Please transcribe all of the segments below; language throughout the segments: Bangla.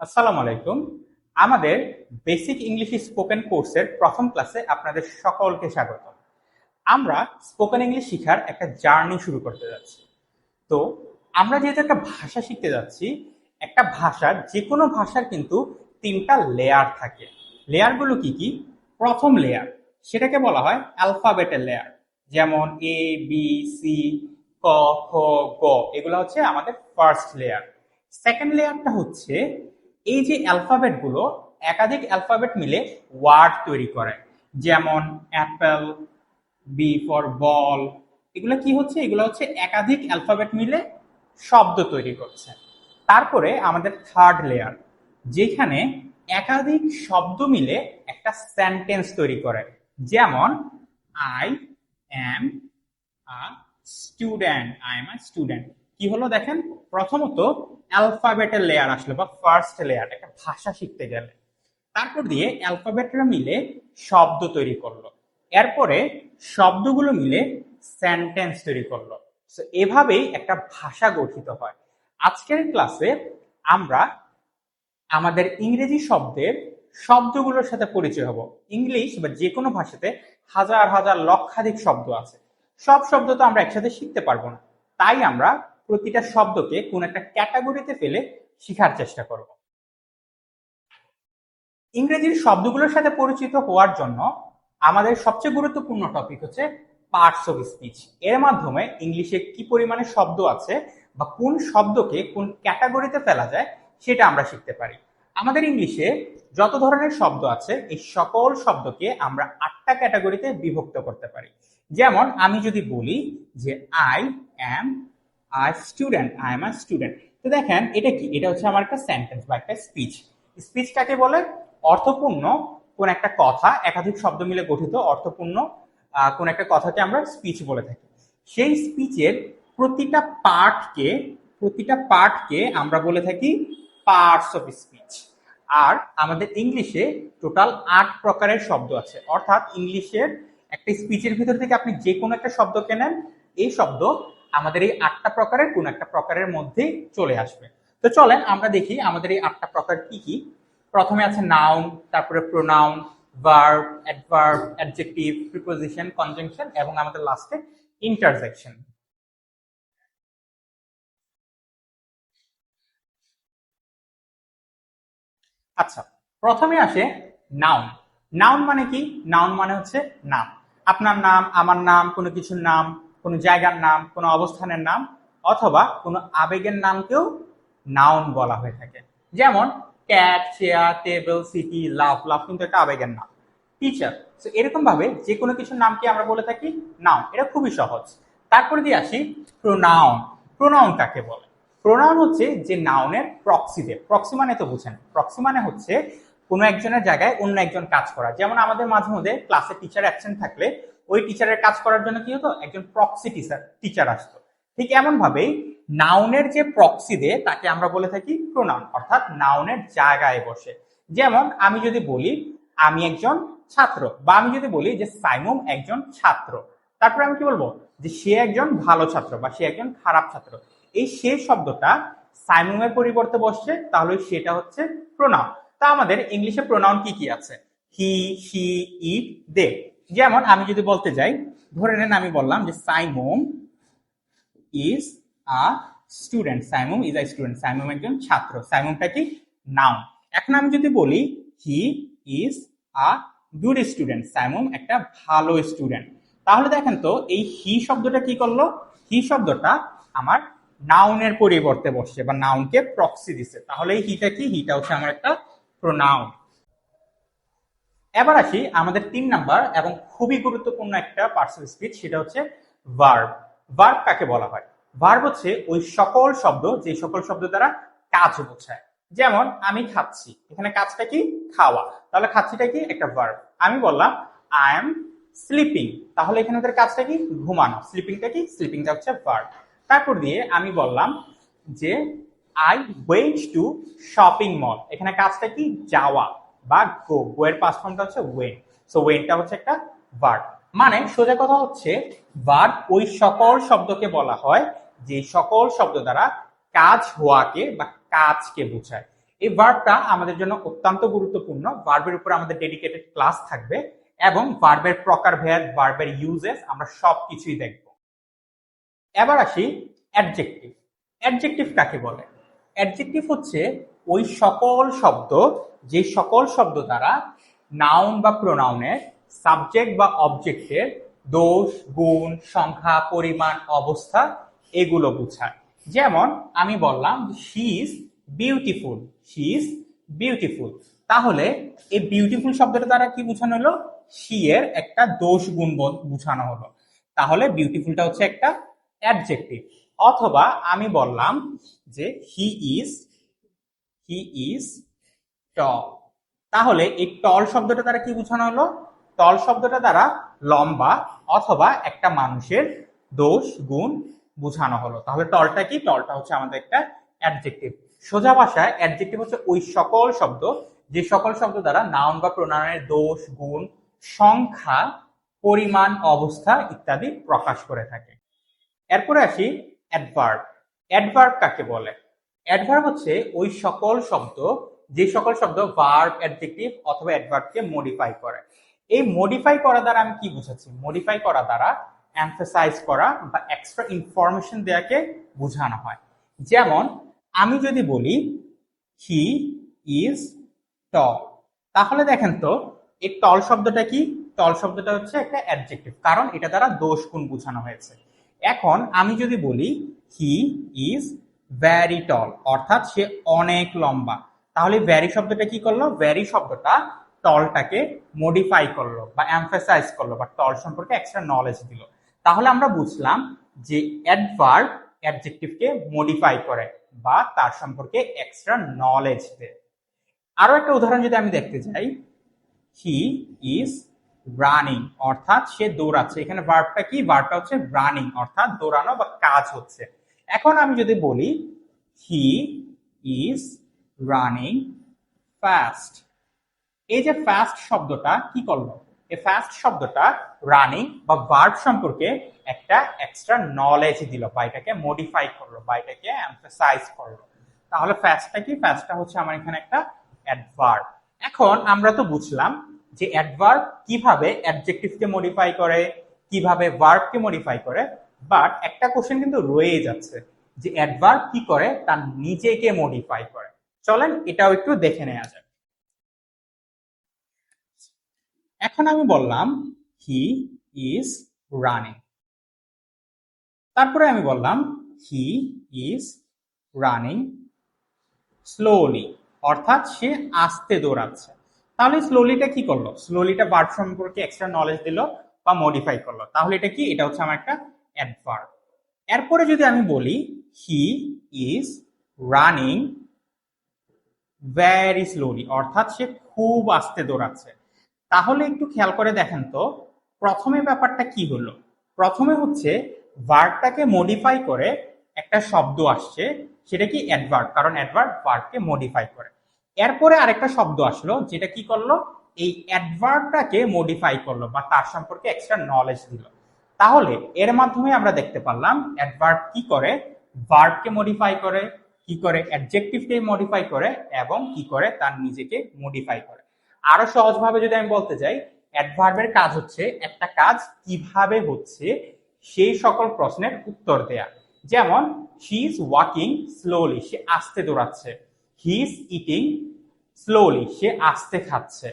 আসসালামু আলাইকুম। আমাদের বেসিক ইংলিশ স্পোকেন কোর্সের প্রথম ক্লাসে আপনাদের সকলকে স্বাগত আমরা স্পোকেন ইংলিশ শেখার একটা জার্নি শুরু করতে যাচ্ছি। তো আমরা যেহেতু একটা ভাষা শিখতে যাচ্ছি, একটা ভাষার যে কোনো ভাষার কিন্তু তিনটা লেয়ার থাকে। লেয়ারগুলো কি কি? প্রথম লেয়ার সেটাকে বলা হয় অ্যালফাবেটের লেয়ার যেমন এ বি সি ক, খ, গ, এগুলো হচ্ছে আমাদের ফার্স্ট লেয়ার সেকেন্ড লেয়ারটা হচ্ছে এই যে অ্যালফাবেটগুলো, একাধিক অ্যালফাবেট মিলে ওয়ার্ড তৈরি করে। যেমন অ্যাপেল বি ফর বল এগুলো কি হচ্ছে? এগুলো হচ্ছে একাধিক অ্যালফাবেট মিলে শব্দ তৈরি করছে। তারপরে আমাদের থার্ড লেয়ার যেখানে একাধিক শব্দ মিলে একটা সেন্টেন্স তৈরি করে। যেমন I am a student I am a student কি হলো দেখেন? প্রথমত অ্যালফাবেটের লেয়ার আসলো বা ফার্স্ট লেয়ার একটা ভাষা শিখতে গেলে। তারপর দিয়ে অ্যালফাবেটরা মিলে শব্দ তৈরি করল। এরপরে শব্দগুলো মিলে সেন্টেন্স তৈরি করল। So, এভাবেই একটা ভাষা গঠিত হয়। আজকের ক্লাসে আমরা আমাদের ইংরেজি শব্দের শব্দগুলোর সাথে পরিচয় হব। ইংলিশ বা যে কোনো ভাষাতে হাজার হাজার লক্ষাধিক শব্দ আছে। সব শব্দ তো আমরা একসাথে শিখতে পারব না। তাই আমরা প্রতিটা শব্দকে কোন একটা ক্যাটাগরিতে ফেলে শেখার চেষ্টা করব। ইংরেজির শব্দগুলোর সাথে পরিচিত হওয়ার জন্য আমাদের সবচেয়ে গুরুত্বপূর্ণ টপিক হচ্ছে পার্টস অফ স্পিচ এর মাধ্যমে ইংলিশে কি পরিমাণে শব্দ আছে বা কোন শব্দকে কোন ক্যাটাগরিতে ফেলা যায় সেটা আমরা শিখতে পারি। আমাদের ইংলিশে যত ধরনের শব্দ আছে, এই সকল শব্দকে আমরা আটটা ক্যাটাগরিতে বিভক্ত করতে পারি। যেমন আমি যদি বলি যে I am a student I am a student তো দেখেন, এটা কি? এটা হচ্ছে আমার একটা সেন্টেন্স বা একটা স্পিচ স্পিচ কাকে বলে? অর্থপূর্ণ কোন একটা কথা, একাধিক শব্দ মিলে গঠিত অর্থপূর্ণ কোন একটা কথাকে আমরা স্পিচ বলে থাকি। সেই স্পিচের প্রতিটা পার্টকে প্রতিটা পার্টকে আমরা বলে থাকি পার্টস অফ স্পিচ আর আমাদের ইংলিশে টোটাল আট প্রকারের শব্দ আছে। অর্থাৎ ইংলিশের একটা স্পিচের ভিতর থেকে আপনি যে কোনো একটা শব্দ কেনেন এই শব্দ আমাদের এই আটটা প্রকারের কোন একটা প্রকারের মধ্যেই চলে আসবে। তো চলেন আমরা দেখি আমাদের এই আটটা প্রকার কি কি। প্রথমে আছে নাউন তারপরে pronoun verb adverb adjective preposition conjunction এবং আমাদের লাস্টে ইন্টারজেকশন আচ্ছা প্রথমে আসে নাউন নাউন মানে কি? নাউন মানে হচ্ছে নাম। আপনার নাম, আমার নাম, কোনো কিছুর নাম কোনো জায়গার নাম, কোনো অবস্থানের নাম অথবা কোনো আবেগের নামকেও নাউন বলা হয়ে থাকে। যেমন cat chair table city love love কিন্তু একটা আবেগের নাম। টিচার তো এরকম ভাবে যে কোনো কিছুর নামকে আমরা বলে থাকি নাউন এটা খুবই সহজ। তারপরে দিয়ে আসি প্রোনাউন প্রোনাউন কাকে বলে? প্রোনাউন হচ্ছে যে নাউনের প্রক্সি দেয় প্রক্সি মানে তো বুঝেন। প্রক্সি মানে হচ্ছে কোনো একজনের জায়গায় অন্য একজন কাজ করা। যেমন আমাদের মাঝে মধ্যে ক্লাসে টিচার অ্যাবসেন্ট থাকলে ওই টিচারের কাজ করার জন্য কি হতো? একজন প্রক্সি টিচার টিচার আসতো। ঠিক এমন ভাবেই নাউনের যে প্রক্সি দে তাকে আমরা বলে থাকি প্রোনাউন অর্থাৎ নাউনের জায়গায় বসে। যেমন আমি যদি বলি, আমি একজন ছাত্র, বা আমি যদি বলি যে সাইমুম একজন ছাত্র, তারপরে আমি কি বলব? যে সে একজন ভালো ছাত্র, বা সে একজন খারাপ ছাত্র। এই সে শব্দটা সাইমুমের পরিবর্তে বসছে, তাহলে সেটা হচ্ছে প্রোনাউন তা আমাদের ইংলিশে প্রোনাউন কি কি আছে? হি শি ইট দে যেমন আমি যদি বলতে যাই, ধরে নেন আমি বললাম যে Saimum is a student, Saimum is a student, Saimum একজন ছাত্র, সাইমুমটা কি? নাউন। এখন আমি যদি বলি, he is a good student, Saimum একটা ভালো স্টুডেন্ট। তাহলে দেখেন তো, এই হি শব্দটা কি করল? হি শব্দটা আমার নাউনের পরিবর্তে বসছে বা নাউনকে প্রক্সি দিছে তাহলে এই হিটা কি? হিটা হচ্ছে আমার একটা প্রোনাউন এবার আসি আমাদের তিন নাম্বার এবং খুবই গুরুত্বপূর্ণ একটা পার্সেল স্পিচ সেটা হচ্ছে ভার্ব ভার্ব কাকে বলা হয়? ভার্ব হচ্ছে ওই সকল শব্দ, যে সকল শব্দ দ্বারা কাজ বোঝায়। যেমন, আমি খাচ্ছি। এখানে কাজটা কি? খাওয়া। তাহলে খাচ্ছিটা কি? একটা ভার্ব আমি বললাম আই এম স্লিপিং তাহলে এখানে ওদের কাজটা কি? ঘুমানো। স্লিপিংটা কি? স্লিপিংটা হচ্ছে ভার্ব তারপর দিয়ে আমি বললাম যে I went to shopping mall এখানে কাজটা কি? যাওয়া। বা গো গো এর পাস্ট ফর্মটা হচ্ছে ওয়েন সো ওয়েনটা হচ্ছে একটা ভার্ব মানে সোজা কথা হচ্ছে ভার্ব ওই সকল শব্দকে বলা হয়, যে সকল শব্দ দ্বারা কাজ হওয়াকে বা কাজকে বোঝায়। এই ভার্বটা আমাদের জন্য অত্যন্ত গুরুত্বপূর্ণ। ভার্বের উপর আমাদের ডেডিকেটেড ক্লাস থাকবে এবং ভার্বের প্রকারভেদ ভার্বের ইউজেস আমরা সবকিছুই দেখব। এবার আসি অ্যাডজেক্টিভ অ্যাডজেক্টিভ কাকে বলে? অ্যাডজেক্টিভ হচ্ছে ওই সকল শব্দ যে সকল শব্দ দ্বারা নাউন বা প্রোনাউনের সাবজেক্ট বা অবজেক্টের দোষ, গুণ, সংখ্যা, পরিমাণ, অবস্থা এগুলো বোঝায়। যেমন আমি বললাম she is beautiful she is beautiful তাহলে এই বিউটিফুল শব্দটা দ্বারা কি বোঝানো হলো? শি এর একটা দোষ, গুণ বোঝানো হলো। তাহলে বিউটিফুলটা হচ্ছে একটা অ্যাডজেক্টিভ অথবা আমি বললাম যে he is he is tall. তাহলে এই টল শব্দটা দ্বারা কি বোঝানো হলো? টল শব্দটা দ্বারা লম্বা অথবা একটা মানুষের দোষ, গুণ বোঝানো হলো। তাহলে টলটা কি? টলটা হচ্ছে আমাদের একটা অ্যাডজেক্টিভ। সোজা ভাষায় অ্যাডজেক্টিভ হচ্ছে ওই সকল শব্দ, যে সকল শব্দ দ্বারা নাউন বা প্রোনাউনের দোষ, গুণ, সংখ্যা, পরিমাণ, অবস্থা ইত্যাদি প্রকাশ করে থাকে। এরপরে আসি অ্যাডভার্ব। অ্যাডভার্ব কাকে বলে? অ্যাডভার্ব হচ্ছে ওই সকল শব্দ যে সকল শব্দ ভার্ব অ্যাডজেক্টিভ অথবা অ্যাডভার্বকে মডিফাই করে। এই মডিফাই করা দ্বারা আমি কি বুঝাচ্ছি? মডিফাই করা দ্বারা এমফাসাইজ করা বা এক্সট্রা ইনফরমেশন দেওয়াকে বোঝানো হয়। যেমন, আমি যদি বলি হি ইজ টল তাহলে দেখেন তো, এই টল শব্দটা কি? টল শব্দটা হচ্ছে একটা অ্যাডজেক্টিভ কারণ এটা দ্বারা দোষ গুণ বোঝানো হয়েছে। এখন আমি যদি বলি হি ইজ ভ্যারি টল অর্থাৎ সে অনেক লম্বা। তাহলে ভ্যারি শব্দটা কি করল? ভ্যারি শব্দটা টলটাকে মডিফাই করল বা এমফাসাইজ করল বা টল সম্পর্কে এক্সট্রা নলেজ দিল। তাহলে আমরা বুঝলাম যে অ্যাডভার্ব অ্যাডজেক্টিভকে মডিফাই করে বা তার সম্পর্কে এক্সট্রা নলেজ দেয়। আরও একটা উদাহরণ যদি আমি দেখতে চাই হি ইজ রানিং অর্থাৎ সে দৌড়াচ্ছে। এখানে ভার্বটা কি? ভার্বটা হচ্ছে রানিং অর্থাৎ দৌড়ানো বা কাজ হচ্ছে। এখন আমি যদি বলি হি ইজ রানিং ফাস্ট এই যে ফাস্ট শব্দটা কি করল? এই ফাস্ট শব্দটা রানিং বা ভার্ব সম্পর্কে একটা এক্সট্রা নলেজ দিল বা এটাকে মডিফাই করল বা এটাকে এমফাসাইজ করল। তাহলে ফাস্টটা কি? ফাস্টটা হচ্ছে আমার এখানে একটা অ্যাডভার্ব এখন আমরা তো বুঝলাম যে অ্যাডভার্ব কীভাবে অ্যাডজেক্টিভকে মডিফাই করে, কীভাবে ভার্বকে মডিফাই করে বাট একটা কোশ্চেন কিন্তু রয়ে যাচ্ছে যে অ্যাডভার্ব কি করে? তার নিজেকে মডিফাই করে। চলেন এটাও একটু দেখে নেওয়া যাক। এখন আমি বললাম হি ইজ রানিং তারপরে আমি বললাম হি ইজ রানিং স্লোলি অর্থাৎ সে আস্তে দৌড়াচ্ছে। তাহলে স্লোলিটা কি করল? স্লোলিটা ভার্ব সম্পর্কে এক্সট্রা নলেজ দিল বা মডিফাই করল। তাহলে এটা কি? এটা হচ্ছে আমার একটা অ্যাডভার্ব এরপরে যদি আমি বলি he is running very slowly অর্থাৎ সে খুব আস্তে দৌড়াচ্ছে। তাহলে একটু খেয়াল করে দেখেন তো, প্রথমে ব্যাপারটা কি হলো? প্রথমে হচ্ছে ভার্বটাকে মডিফাই করে একটা শব্দ আসছে, সেটা কি অ্যাডভার্ব কারণ অ্যাডভার্ব ভার্বকে মডিফাই করে। এরপরে আরেকটা শব্দ আসলো, যেটা কি করল? এই অ্যাডভার্বটাকে মডিফাই করল বা তার সম্পর্কে এক্সট্রা নলেজ দিল। তাহলে এর মাধ্যমে আমরা দেখতে পারলাম অ্যাডভার্ব কি করে? ভার্বকে মডিফাই করে কি করে অ্যাডজেক্টিভকে মডিফাই করে এবং কি করে তার নিজেকে মডিফাই করে। আরও সহজভাবে যদি আমি বলতে চাই অ্যাডভার্বের কাজ হচ্ছে একটা কাজ কীভাবে হচ্ছে সেই সকল প্রশ্নের উত্তর দেয়া। যেমন হি ইজ ওয়াকিং স্লোলি সে আস্তে দৌড়াচ্ছে। হি ইজ ইটিং স্লোলি সে আস্তে খাচ্ছে।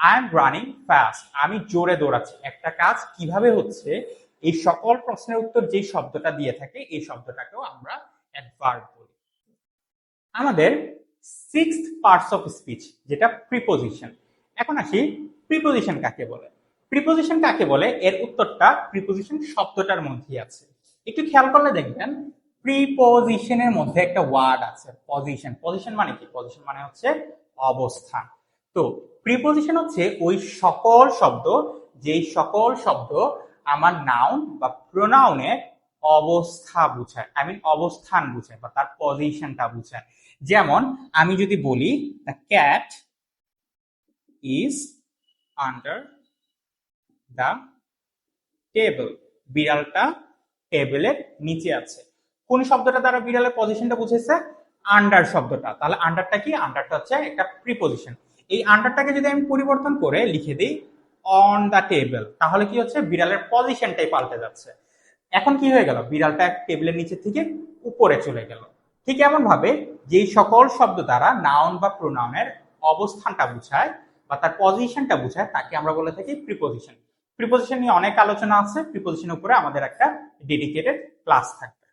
আই এম রানিং ফাস্ট আমি জোরে দৌড়াচ্ছি। একটা কাজ কীভাবে হচ্ছে, এই সকল প্রশ্নের উত্তর যে শব্দটা দিয়ে থাকে, এই শব্দটাকেও আমরা অ্যাডভার্ব আমাদের সিক্স পার্টস অফ স্পিচ যেটা প্রিপোজিশন এখন আসি প্রিপোজিশন কাকে বলে। প্রিপোজিশন কাকে বলে? এর উত্তরটা প্রিপোজিশন শব্দটার মধ্যেই আছে। একটু খেয়াল করলে দেখবেন প্রিপোজিশনের মধ্যে একটা ওয়ার্ড আছে পজিশন পজিশন মানে কি? পজিশন মানে হচ্ছে অবস্থান। তো প্রিপোজিশন হচ্ছে ওই সকল শব্দ, যেই সকল শব্দ আমার নাউন বা প্রোনাউনের অবস্থা বুঝায়। আই মিন অবস্থান বুঝায় বা তার পজিশনটা বুঝায়। যেমন আমি যদি বলি the cat is under the table বিড়ালটা টেবিলের নিচে আছে। কোন শব্দটা দ্বারা বিড়ালের পজিশনটা বুঝেছে? আন্ডার শব্দটা। তাহলে আন্ডারটা কি? আন্ডারটা হচ্ছে একটা প্রিপোজিশন এই আন্ডারটাকে যদি আমি পরিবর্তন করে লিখে দিই অন দা টেবিল তাহলে কি হচ্ছে? বিড়ালের পজিশনটাই পাল্টে যাচ্ছে। এখন কি হয়ে গেল? বিড়ালটা টেবিলের নিচে থেকে উপরে চলে গেল। ঠিক এমন ভাবে যেই সকল শব্দ দ্বারা নাউন বা প্রোনাউনের অবস্থানটা বোঝায় বা তার পজিশনটা বোঝায়, তাকে আমরা বলে থাকি প্রিপোজিশন প্রিপোজিশন নিয়ে অনেক আলোচনা আছে প্রিপোজিশনের উপরে আমাদের একটা ডেডিকেটেড ক্লাস থাকবে।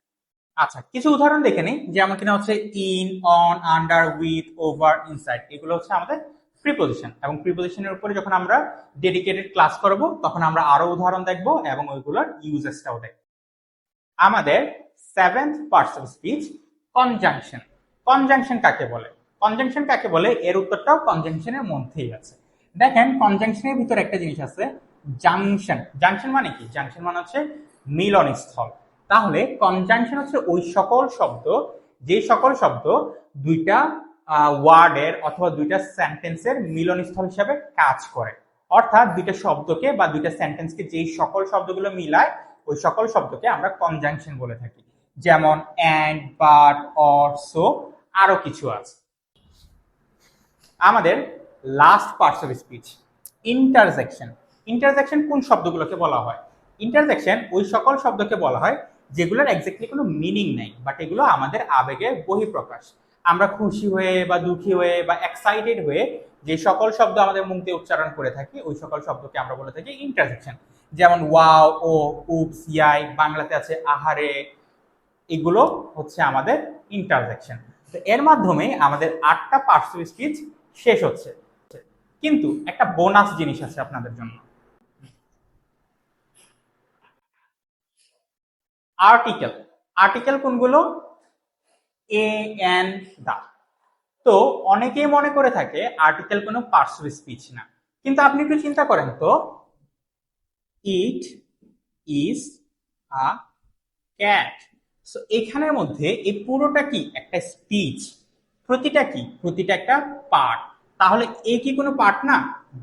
আচ্ছা কিছু উদাহরণ দেখে নিই, যেমন কিনা হচ্ছে in on under with over inside এগুলো হচ্ছে আমাদের প্রিপোজিশন এবং প্রিপোজিশনের উপরে যখন আমরা ডেডিকেটেড ক্লাস করব, তখন আমরা আরও উদাহরণ দেখব এবং ওইগুলোর ইউজেসটাও দেখব। আমাদের seventh parts of speech conjunction conjunction কাকে বলে? কনজাংশন কাকে বলে? এর উত্তরটাও কনজাংশনের মধ্যেই আছে। দেখেন কনজাংশনের ভিতরে একটা জিনিস আছে জাংশন জাংশন মানে কি? জাংশন মানে হচ্ছে মিলনস্থল। তাহলে কনজাংশন হচ্ছে ওই সকল শব্দ, যে সকল শব্দ দুইটা ওয়ার্ডের অথবা দুইটা সেন্টেন্সের মিলনস্থল হিসাবে কাজ করে। অর্থাৎ দুইটা শব্দকে বা দুইটা সেন্টেন্সকে যেই সকল শব্দগুলো মিলায়, ওই সকল শব্দকে আমরা কনজাংশন বলে থাকি। যেমন অ্যান্ড বাট অর সো আরও কিছু আছে। আমাদের last parts of speech interjection interjection কোন শব্দগুলোকে বলা হয়? ইন্টারজেকশন ওই সকল শব্দকে বলা হয় যেগুলোর এক্স্যাক্টলি কোনো মিনিং নেই বাট এগুলো আমাদের আবেগের বহিঃপ্রকাশ। আমরা খুশি হয়ে বা দুঃখী হয়ে বা এক্সাইটেড হয়ে যে সকল শব্দ আমাদের মুখ উচ্চারণ করে থাকি, ওই সকল শব্দকে আমরা বলে থাকি ইন্টারজেকশন যেমন ওয়াও, ও, উপস, ইয়াই, বাংলাতে আছে আহারে, এগুলো হচ্ছে আমাদের ইন্টারজেকশন তো এর মাধ্যমে আমাদের আটটা অফ স্পিচ শেষ হচ্ছে। কিন্তু একটা বোনাস জিনিস আছে আপনাদের জন্য। আর্টিকেল আর্টিকেল কোনগুলো? এ এন দা তো অনেকেই মনে করে থাকে আর্টিকেল কোনো অফ স্পিচ না। কিন্তু আপনি একটু চিন্তা করেন তো। It is a cat so এখানের মধ্যে এই পুরোটা কি? একটা স্পিচ প্রতিটা কি? প্রতিটা একটা পার্ট তাহলে এ কি কোনো পার্ট না?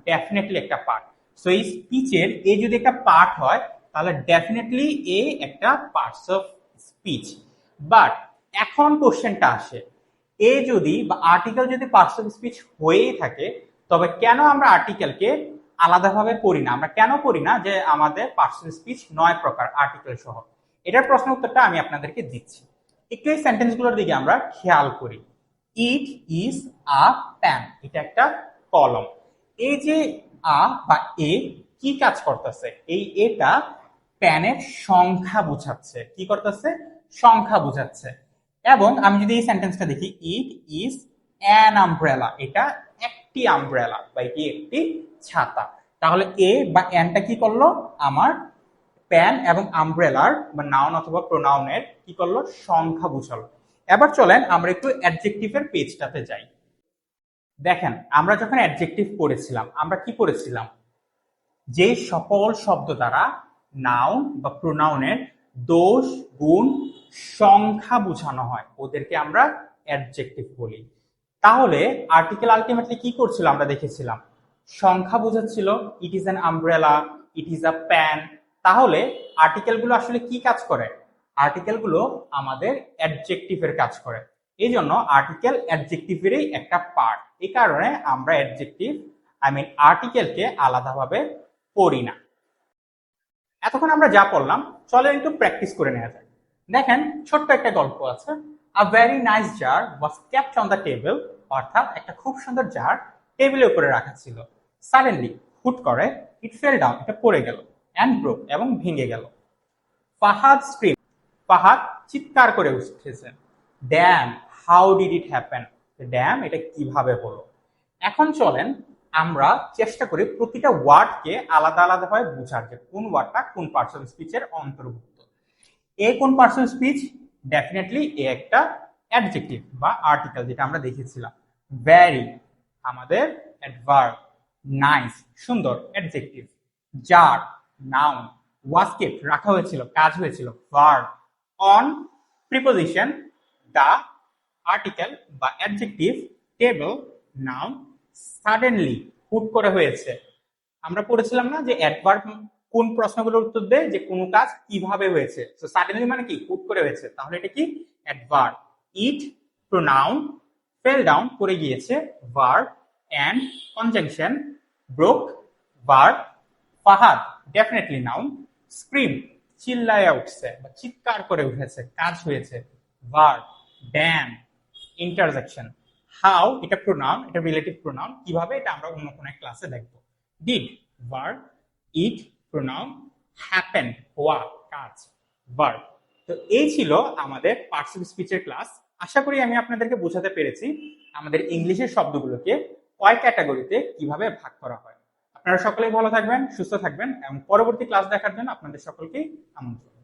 ডেফিনেটলি একটা পার্ট সো এই স্পিচের এ যদি একটা পার্ট হয়, তাহলে ডেফিনেটলি এ একটা পার্টস অফ স্পিচ বাট এখন কোশ্চেনটা আসে। এ যদি বা আর্টিকেল যদি পার্টস অফ স্পিচ হয়েই থাকে, তবে কেন আমরা আর্টিকেলকে আলাদাভাবে পড়ি না? আমরা কেন পড়ি না যে আমাদের পার্টস অফ স্পিচ নয় প্রকার আর্টিকেল সহ? এটার প্রশ্ন উত্তরটা আমি আপনাদেরকে দিচ্ছি। একটু এই সেন্টেন্সগুলোর দিকে আমরা খেয়াল করি। ইট ইজ আ প্যান এটা একটা কলম। এই যে আ বা এ কি কাজ করতেছে? এই এটা প্যানের সংখ্যা বোঝাচ্ছে। কি করতেছে? সংখ্যা বোঝাচ্ছে। এবং আমি যদি এই সেন্টেন্সটা দেখি ইট ইজ অ্যান আমব্রেলা এটা একটি আমব্রেলা বা এটি একটি ছাতা। তাহলে এ বা অ্যানটা কি করল? আমার প্যান এবং আমব্রেলার বা নাউন অথবা প্রোনাউনের কি করল? সংখ্যা বুঝালো এবার চলেন আমরা একটু অ্যাডজেক্টিভের পেজটাতে যাই। দেখেন, আমরা যখন অ্যাডজেক্টিভ পড়েছিলাম, আমরা কি পড়েছিলাম? যে সকল শব্দ দ্বারা নাউন বা প্রোনাউনের দোষ, গুণ, সংখ্যা বোঝানো হয়, ওদেরকে আমরা অ্যাডজেক্টিভ বলি। তাহলে আর্টিকেল আলটিমেটলি কি করছিল? আমরা দেখেছিলাম। সংখ্যা বোঝাচ্ছিল it is an umbrella it is a pan তাহলে আর্টিকেলগুলো আসলে কি কাজ করে? আর্টিকেলগুলো আমাদের অ্যাডজেক্টিভের কাজ করে। এই জন্য আর্টিকেল অ্যাডজেক্টিভেরই একটা পার্ট এই কারণে আমরা অ্যাডজেক্টিভ আই মিন আর্টিকেলকে আলাদাভাবে পড়ি না। এতক্ষণ আমরা যা পড়লাম চলে একটু প্র্যাকটিস করে নেওয়া যায় দেখেন, ছোট্ট একটা গল্প আছে। A very nice jar was kept on the table অর্থাৎ একটা খুব সুন্দর জার টেবিলের উপরে রাখা ছিল। সাডেনলি হুট করে ইট ফেল ডাউন এটা পড়ে গেল। অ্যান্ড ব্রোক এবং ভেঙে গেল। ফাহাদ স্ক্রিম ফাহাদ চিৎকার করে উঠেছেন damn how did it happen damn এটা কীভাবে হলো? এখন চলেন আমরা চেষ্টা করি প্রতিটা ওয়ার্ডকে আলাদা আলাদাভাবে বোঝার যে কোন ওয়ার্ডটা কোন পার্টস অফ স্পিচের অন্তর্ভুক্ত। এ কোন parts of speech definitely a একটা অ্যাডজেক্টিভ বা আর্টিকেল যেটা আমরা দেখেছিলাম। ভ্যারি আমাদের অ্যাডভার্ব নাইস সুন্দর adjective jar noun was kept রাখা হয়েছিল, কাজ হয়েছিল verb on preposition the article বা অ্যাডজেক্টিভ টেবল নাউন সাডেনলি হুট করে হয়েছে। আমরা পড়েছিলাম না যে অ্যাডভার্ব কোন প্রশ্নগুলোর উত্তর দেয়, যে কোন কাজ কীভাবে হয়েছে। তো সাডেনলি মানে কি? হুট করে হয়েছে। তাহলে এটা কি? Adverb it pronoun fell down পড়ে গিয়েছে verb and conjunction broke verb Fahad definitely noun scream চিল্লায়া উঠছে বা চিৎকার করে উঠেছে, কাজ হয়েছে ভার্ব ড্যাম ইন্টারজেকশন হাউ এটা প্রোনাউন এটা রিলেটিভ প্রোনাউন কীভাবে এটা আমরা অন্য কোনো ক্লাসে দেখব? Did verb it pronoun happen হওয়া, কাজ ভার্ব তো এই ছিল আমাদের পার্টস অফ স্পিচের ক্লাস আশা করি আমি আপনাদেরকে বোঝাতে পেরেছি আমাদের ইংলিশের শব্দগুলোকে কয় ক্যাটাগরিতে কীভাবে ভাগ করা হয়। আপনারা সকলেই ভালো থাকবেন সুস্থ থাকবেন এবং পরবর্তী ক্লাস দেখার জন্য আপনাদের সকলকেই আমন্ত্রণ।